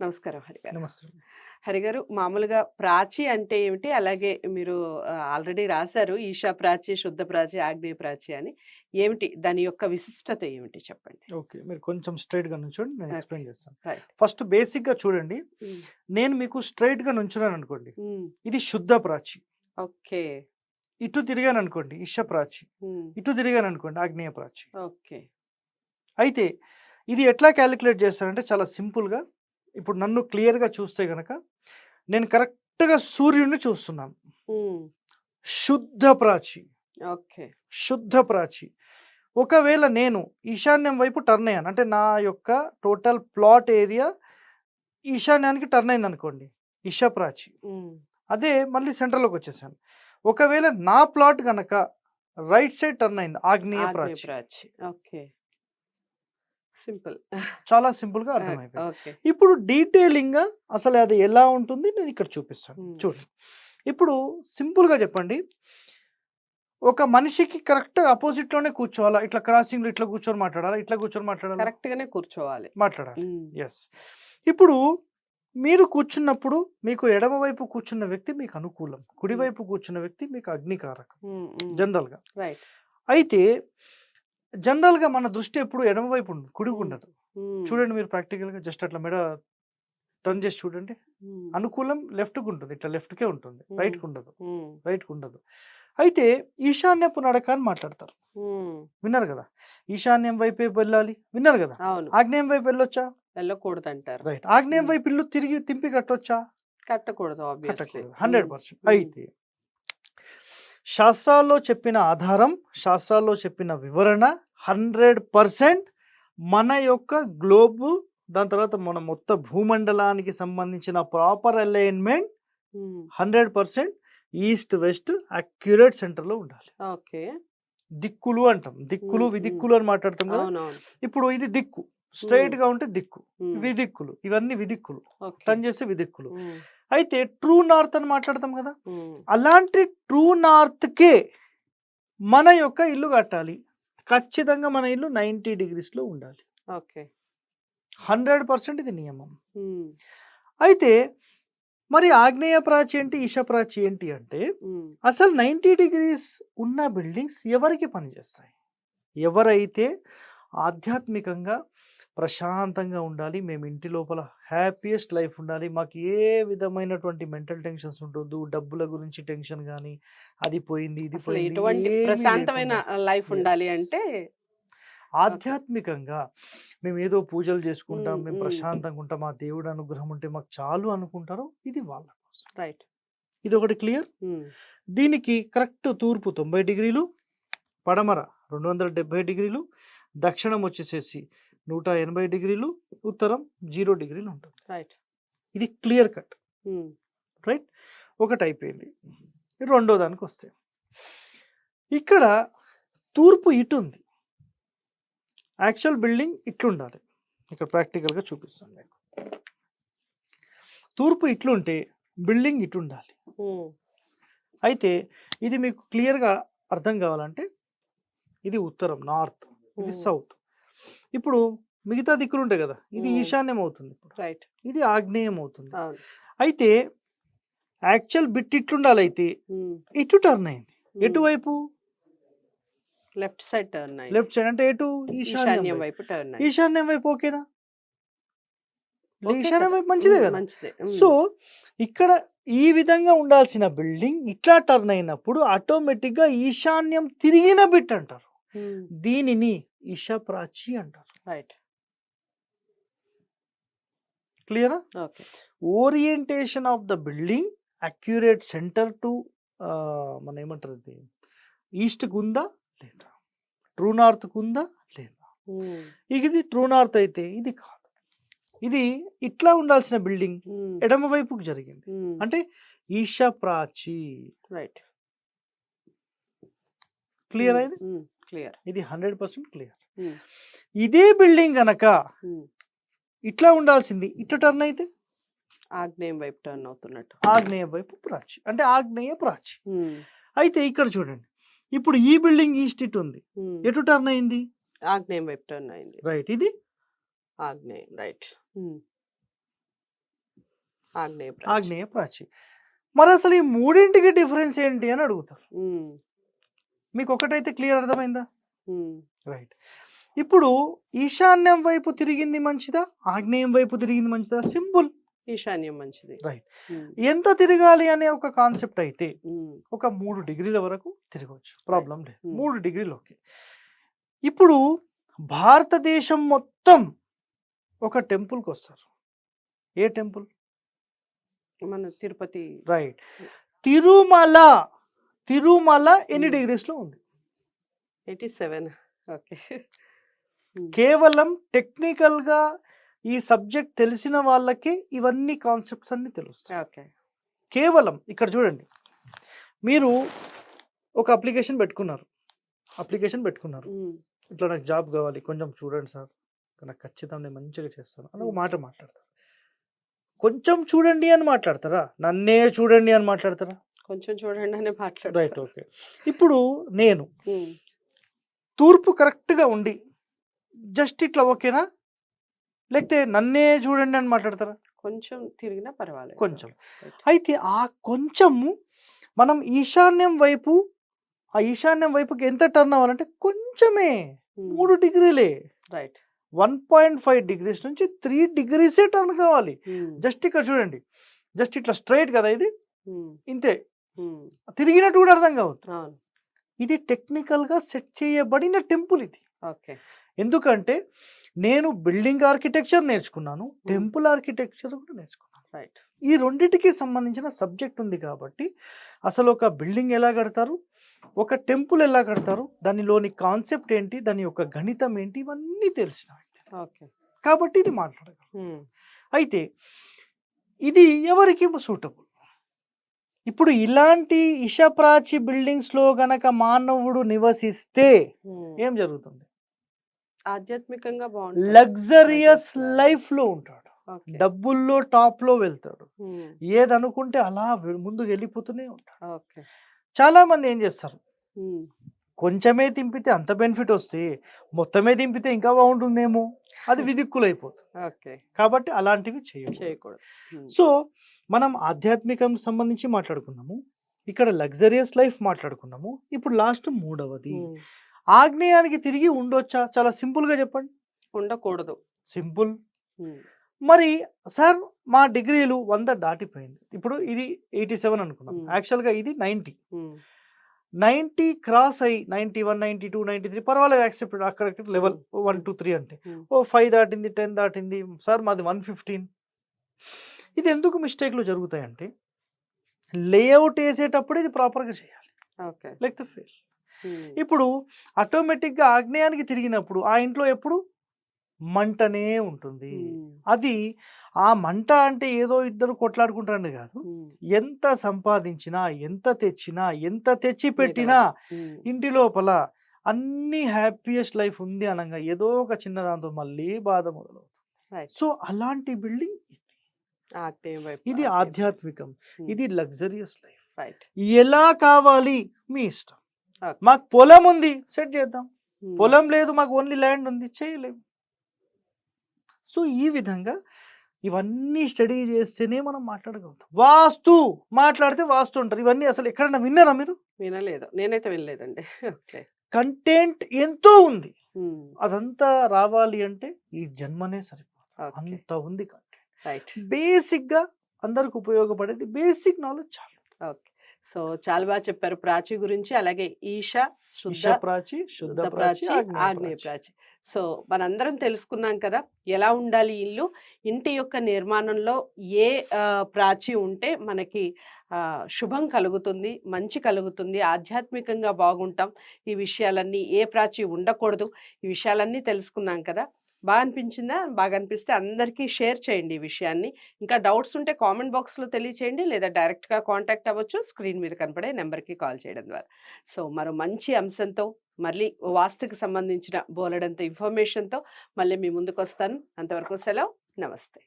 నమస్కారం హరిగారు నమస్తే హరిగారు మామూలుగా ప్రాచి అంటే ఏమిటి? అలాగే మీరు ఆల్రెడీ రాశారు ఈశా ప్రాచి శుద్ధ ప్రాచి ఆగ్నేయ ప్రాచి అని. ఏమిటి? దాని యొక్క విశిష్టత ఏమిటి చెప్పండి? ఓకే మీరు కొంచెం స్ట్రైట్గా నుంచోండి నేను. ఎక్స్ప్లెయిన్ చేస్తాను. ఫస్ట్ బేసిక్గా చూడండి నేను మీకు స్ట్రైట్గా నుంచున్నాను అనుకోండి. ఇది శుద్ధ ప్రాచి. ఓకే. ఇటు తిరిగాను అనుకోండి ఇష ప్రాచి. ఇటు తిరిగాను అనుకోండి ఆగ్నేయ ప్రాచి. ఓకే. అయితే ఇది ఎట్లా క్యాలిక్యులేట్ చేస్తానంటే చాలా simple గా ఇప్పుడు నన్ను clear గా చూస్తే గనక నేను correct గా సూర్యుడిని చూస్తున్నాను. శుద్ధ ప్రాచి. ఓకే. శుద్ధ ప్రాచి. ఒకవేళ నేను ఈశాన్యం వైపు టర్న్ అయ్యాను అంటే నా యొక్క టోటల్ ప్లాట్ ఏరియా ఈశాన్యానికి టర్న్ అయింది అనుకోండి ఇషా ప్రాచి. అదే మళ్ళీ సెంటర్లోకి వచ్చేసాను. ఒకవేళ నా ప్లాట్ గనక రైట్ సైడ్ టర్న్ అయింది ఆగ్నేయ ప్రాచి. ఓకే. సింపుల్. చాలా సింపుల్గా అర్థమైపోయింది. ఇప్పుడు డీటెయిలింగ్గా అసలు అది ఎలా ఉంటుంది నేను ఇక్కడ చూపిస్తాను. చూడండి ఇప్పుడు సింపుల్గా చెప్పండి. ఒక మనిషికి కరెక్ట్ అపోజిట్లోనే కూర్చోవాలా? ఇట్లా క్రాసింగ్ ఇట్లా కూర్చొని మాట్లాడాలా? ఇట్లా కూర్చొని మాట్లాడాలా? కరెక్ట్ గానే కూర్చోవాలి. మాట్లాడాలి. ఎస్ ఇప్పుడు మీరు కూర్చున్నప్పుడు మీకు ఎడమ వైపు కూర్చున్న వ్యక్తి మీకు అనుకూలం. కుడివైపు కూర్చున్న వ్యక్తి మీకు అగ్నికారకం జనరల్గా రైట్. అయితే జనరల్గా మన దృష్టి ఎప్పుడు ఎడమ వైపు ఉండదు కుడికి. ఉండదు. చూడండి మీరు ప్రాక్టికల్గా జస్ట్ అట్లా మెడ టర్న్ చేసి చూడండి. అనుకూలం లెఫ్ట్కు ఉంటుంది. ఇట్లా లెఫ్ట్ కే ఉంటుంది. రైట్కు ఉండదు. రైట్కు ఉండదు. అయితే ఈశాన్యపు నడక అని మాట్లాడతారు విన్నారు కదా? ఈశాన్యం వైపే వెళ్ళాలి. విన్నారు కదా? ఆగ్నేయం వైపు వెళ్ళొచ్చా? వెళ్ళకూడదు అంటారు రైట్. ఆగ్నేయం. వైపు ఇల్లు తిరిగి తింపి కట్టొచ్చా? కట్టకూడదు హండ్రెడ్ పర్సెంట్. అయితే శాస్త్రాల్లో చెప్పిన ఆధారం శాస్త్రాల్లో చెప్పిన వివరణ హండ్రెడ్ పర్సెంట్ మన యొక్క గ్లోబ్ దాని తర్వాత మన మొత్తం భూమండలానికి సంబంధించిన proper alignment hundred percent east west accurate సెంటర్లో ఉండాలి. ఓకే. దిక్కులు అంటాం. దిక్కులు విదిక్కులు అని మాట్లాడతాం కదా? ఇప్పుడు ఇది దిక్కు. స్ట్రైట్గా ఉంటే దిక్కు. విదిక్కులు. ఇవన్నీ విదిక్కులు. టర్న్ చేస్తే విదిక్కులు. అయితే ట్రూ నార్త్ అని మాట్లాడతాం కదా? అలాంటి ట్రూ నార్త్కే మన యొక్క ఇల్లు కట్టాలి. ఖచ్చితంగా మన ఇల్లు నైంటీ డిగ్రీస్లో ఉండాలి. ఓకే. హండ్రెడ్ పర్సెంట్ ఇది నియమం. అయితే మరి ఆగ్నేయ ప్రాచి ఏంటి ఈశా ప్రాచి ఏంటి అంటే అసలు నైంటీ డిగ్రీస్ ఉన్న బిల్డింగ్స్ ఎవరికి పనిచేస్తాయి? ఎవరైతే ఆధ్యాత్మికంగా ప్రశాంతంగా ఉండాలి మేము ఇంటి లోపల హ్యాపీయెస్ట్ లైఫ్ ఉండాలి మాకు ఏ విధమైనటువంటి మెంటల్ టెన్షన్స్ ఉండొద్దు డబ్బుల గురించి టెన్షన్ కానీ అది పోయింది ఇది పోయింది ప్రశాంతమైన. లైఫ్ ఉండాలి. అంటే ఆధ్యాత్మికంగా మేము ఏదో పూజలు చేసుకుంటాం మ్మ్. ప్రశాంతంగా ఉంటాం మా దేవుడు అనుగ్రహం ఉంటే మాకు చాలు అనుకుంటారు ఇది వాళ్ళ కోసం రైట్ ఇది ఒకటి క్లియర్ దీనికి కరెక్ట్ తూర్పు తొంభై డిగ్రీలు పడమర రెండు వందల డెబ్బై డిగ్రీలు దక్షిణం వచ్చేసేసి నూట ఎనభై డిగ్రీలు ఉత్తరం జీరో డిగ్రీలు ఉంటుంది. రైట్. ఇది క్లియర్ కట్. రైట్? ఒకటి అయిపోయింది. రెండో దానికి వస్తే. ఇక్కడ తూర్పు ఇటు ఉంది. యాక్చువల్ బిల్డింగ్ ఇట్లుండాలి. ఇక్కడ ప్రాక్టికల్గా చూపిస్తాను మీకు. తూర్పు ఇట్లుంటే బిల్డింగ్ ఇటు ఉండాలి అయితే ఇది మీకు క్లియర్గా అర్థం కావాలంటే ఇది ఉత్తరం నార్త్ ఇది. సౌత్ ఇప్పుడు మిగతా దిక్కులు ఉంటాయి కదా! ఇది. ఈశాన్యం అవుతుంది ఇప్పుడు. రైట్. ఇది ఆగ్నేయం అవుతుంది అయితే యాక్చువల్ బిట్ ఇట్లుండాలి అయితే ఇటు టర్న్ అయింది. ఎటువైపు left side turn left side అంటే ఎటు? ఈశాన్యం వైపు. టర్న్ ఈశాన్యం వైపు ఓకేనా? ఓకే ఈశాన్యం. వైపు మంచిదే కదా! మంచిదే. సో ఇక్కడ ఈ విధంగా ఉండాల్సిన బిల్డింగ్ ఇట్లా టర్న్ అయినప్పుడు ఆటోమేటిక్గా ఈశాన్యం తిరిగిన బిట్ అంటారు. దీనిని ఈశా ప్రాచి అంటారు. రైట్. క్లియరా? Orientation of the building accurate centre to మన ఏమంటారు ఇది ఈస్ట్కి ఉందా లేదా? ట్రూ నార్త్కి ఉందా లేదా? ఇక ఇది ట్రూ నార్త్ అయితే ఇది కాదు. ఇది ఇట్లా ఉండాల్సిన బిల్డింగ్ ఎడమ వైపుకు జరిగింది. అంటే ఈశా ప్రాచి రైట్. క్లియర్ అయింది క్లియర్. ఇది హండ్రెడ్ పర్సెంట్ క్లియర్. ఇదే బిల్డింగ్ గనక ఇట్లా ఉండాల్సింది ఇట్లా టర్న్ అయితే? ఆగ్నేయం వైపు టర్న్ అవుతున్నట్టు. ఆగ్నేయ వైపు ప్రాచి అంటే ఆగ్నేయ ప్రాచి. అయితే ఇక్కడ చూడండి ఇప్పుడు ఈ బిల్డింగ్ ఈస్ట్ ఇటు ఉంది. ఎటు టర్న్ అయింది? ఆగ్నేయం వైపు టర్న్ అయింది. రైట్ ఇది? ఆగ్నేయం రైట్. ఆగ్నేయ ప్రాచి. ఆగ్నేయ ప్రాచి. మరి అసలు ఈ మూడింటికి డిఫరెన్స్ ఏంటి అని అడుగుతారు. మీకు ఒకటైతే క్లియర్ అర్థమైందా? రైట్. ఇప్పుడు ఈశాన్యం వైపు తిరిగింది మంచిదా? ఆగ్నేయం వైపు తిరిగింది మంచిదా? సింపుల్ ఈశాన్యం మంచిది. ఉమ్, ఎంత తిరగాలి అనే ఒక కాన్సెప్ట్ అయితే ఒక మూడు డిగ్రీల వరకు తిరగవచ్చు. ప్రాబ్లం లేదు. మూడు డిగ్రీలు ఓకే. ఇప్పుడు భారతదేశం మొత్తం ఒక టెంపుల్కి వస్తారు ఏ టెంపుల్? మన తిరుపతి. రైట్. తిరుమల తిరుమల ఎన్ని. డిగ్రీస్లో ఉంది? Eighty seven. ఓకే. కేవలం టెక్నికల్గా ఈ సబ్జెక్ట్ తెలిసిన వాళ్ళకి ఇవన్నీ కాన్సెప్ట్స్ అన్ని తెలుస్తాయి. ఓకే. కేవలం ఇక్కడ చూడండి. మీరు ఒక అప్లికేషన్ పెట్టుకున్నారు. అప్లికేషన్ పెట్టుకున్నారు. ఇట్లా నాకు జాబ్ కావాలి కొంచెం చూడండి సార్. నాకు ఖచ్చితంగా నేను మంచిగా చేస్తాను అని ఒక మాట మాట్లాడతారు. కొంచెం చూడండి అని మాట్లాడతారా? నన్నే చూడండి అని మాట్లాడతారా? కొంచెం చూడండి అనే రైట్ మాట్లాడతారు ఓకే. ఇప్పుడు నేను తూర్పు కరెక్ట్గా ఉండి జస్ట్ ఇట్లా ఓకేనా? లేకపోతే నన్నే చూడండి అని మాట్లాడతారా? కొంచెం తిరిగినా పర్వాలేదు. కొంచెం. అయితే ఆ కొంచెము మనం ఈశాన్యం వైపు ఆ ఈశాన్యం వైపుకి ఎంత టర్న్ అవ్వాలంటే కొంచెమే. మూడు డిగ్రీలే. Right. One point five degrees నుంచి త్రీ డిగ్రీసే టర్న్ కావాలి. జస్ట్ ఇక్కడ చూడండి. జస్ట్ ఇట్లా స్ట్రైట్ కదా ఇది? ఇంతే. తిరిగినట్టు కూడా అర్థం కావద్దు. ఇది టెక్నికల్గా సెట్ చేయబడిన టెంపుల్ ఇది. ఓకే. ఎందుకంటే నేను బిల్డింగ్ ఆర్కిటెక్చర్ నేర్చుకున్నాను టెంపుల్ ఆర్కిటెక్చర్ కూడా నేర్చుకున్నాను. రైట్. ఈ రెండింటికి సంబంధించిన సబ్జెక్ట్ ఉంది కాబట్టి అసలు ఒక బిల్డింగ్ ఎలా కడతారు ఒక టెంపుల్ ఎలా కడతారు దానిలోని కాన్సెప్ట్ ఏంటి దాని యొక్క గణితం ఏంటి ఇవన్నీ తెలిసిన. ఓకే. కాబట్టి ఇది మాట్లాడగలం అయితే ఇది ఎవరికి సూటబుల్? ఇప్పుడు ఇలాంటి ఇషప్రాచి బిల్డింగ్స్లో గనక మానవుడు నివసిస్తే. ఏం జరుగుతుంది? ఆధ్యాత్మికంగా బాగుంటుంది. లగ్జరియస్. లైఫ్లో ఉంటాడు. డబ్బుల్లో టాప్లో వెళ్తాడు ఏదనుకుంటే అలా ముందుకు వెళ్ళిపోతూనే ఉంటాడు. చాలా మంది ఏం చేస్తారు? కొంచెమే దింపితే అంత బెనిఫిట్ వస్తే మొత్తమే దింపితే ఇంకా బాగుంటుందేమో? అది విదిక్కులైపోతుంది. ఓకే. కాబట్టి అలాంటివి చేయకూడదు. సో మనం ఆధ్యాత్మికం సంబంధించి మాట్లాడుకున్నాము. ఇక్కడ లగ్జరియస్ లైఫ్ మాట్లాడుకున్నాము. ఇప్పుడు లాస్ట్ మూడవది. ఆగ్నేయానికి తిరిగి ఉండొచ్చా? చాలా సింపుల్గా చెప్పండి. ఉండకూడదు. సింపుల్. మరి సార్ మా డిగ్రీలు వంద దాటిపోయింది. ఇప్పుడు ఇది ఎయిటీ సెవెన్ అనుకున్నాం. యాక్చువల్గా ఇది నైంటీ. నైంటీ క్రాస్ అయ్యి ninety one ninety two ninety three పర్వాలేదు యాక్సెప్ట్ అక్కడ level Hmm. One two three అంటే. Hmm. ఓ ఫైవ్ దాటింది టెన్ దాటింది సార్ మాది వన్ ఫిఫ్టీన్. ఇది ఎందుకు మిస్టేక్లు జరుగుతాయంటే లేఅవుట్ వేసేటప్పుడు ఇది ప్రాపర్గా చేయాలి. ఓకే. లేకపోతే ఫెయిల్ ఇప్పుడు ఆటోమేటిక్గా ఆగ్నేయానికి తిరిగినప్పుడు ఆ ఇంట్లో ఎప్పుడు? మంటనే ఉంటుంది. ఉమ్, అది ఆ మంట అంటే ఏదో ఇద్దరు కొట్లాడుకుంటారని కాదు. ఎంత సంపాదించినా ఎంత తెచ్చినా ఎంత తెచ్చి పెట్టినా ఇంటి లోపల అన్ని హ్యాపీయెస్ట్ లైఫ్ ఉంది అనగా ఏదో ఒక చిన్న దాంతో మళ్ళీ బాధ మొదలవుతుంది. సో అలాంటి బిల్డింగ్ ఇది. ఆధ్యాత్మికం. ఇది లగ్జరియస్ లైఫ్ ఎలా కావాలి? మీ ఇష్టం. మాకు పొలం ఉంది సెట్ చేద్దాం. పొలం లేదు మాకు ఓన్లీ ల్యాండ్ ఉంది చేయలేము. సో ఈ విధంగా ఇవన్నీ స్టడీ చేస్తేనే మనం మాట్లాడగలుగుతాం. వాస్తు మాట్లాడితే వాస్తు అంటారు. ఇవన్నీ అసలు ఎక్కడన్నా విన్నారా మీరు? వినలేదు. నేనైతే వినలేదండి. కంటెంట్ ఎంతో ఉంది. అదంతా రావాలి అంటే ఈ జన్మనే సరిపోదు. ఓకే. అంత ఉంది కంటెంట్. బేసిక్గా అందరికి ఉపయోగపడేది బేసిక్ నాలెడ్జ్ చాలు. ఓకే. సో చాలా బాగా చెప్పారు. ప్రాచి గురించి అలాగే ఈష శుద్ధ ప్రాచి శుద్ధ ప్రాచి ఆగ్నేయ ప్రాచి. సో మనందరం తెలుసుకున్నాం కదా! ఎలా ఉండాలి ఇల్లు? ఇంటి యొక్క నిర్మాణంలో ఏ ప్రాచి ఉంటే మనకి శుభం కలుగుతుంది మంచి కలుగుతుంది ఆధ్యాత్మికంగా బాగుంటాం. ఈ విషయాలన్నీ ఏ ప్రాచి ఉండకూడదు ఈ విషయాలన్నీ తెలుసుకున్నాం కదా! బాగా అనిపించిందా? బాగా అనిపిస్తే అందరికీ షేర్ చేయండి ఈ విషయాన్ని. ఇంకా డౌట్స్ ఉంటే కామెంట్ బాక్స్లో తెలియచేయండి లేదా డైరెక్ట్గా కాంటాక్ట్ అవ్వచ్చు. స్క్రీన్ మీద కనపడే నెంబర్కి కాల్ చేయడం ద్వారా. సో మరో మంచి అంశంతో మళ్ళీ వాస్తుకి సంబంధించిన బోలెడంత ఇన్ఫర్మేషన్తో మళ్ళీ మీ ముందుకు వస్తాను అంతవరకు సెలవు. నమస్తే.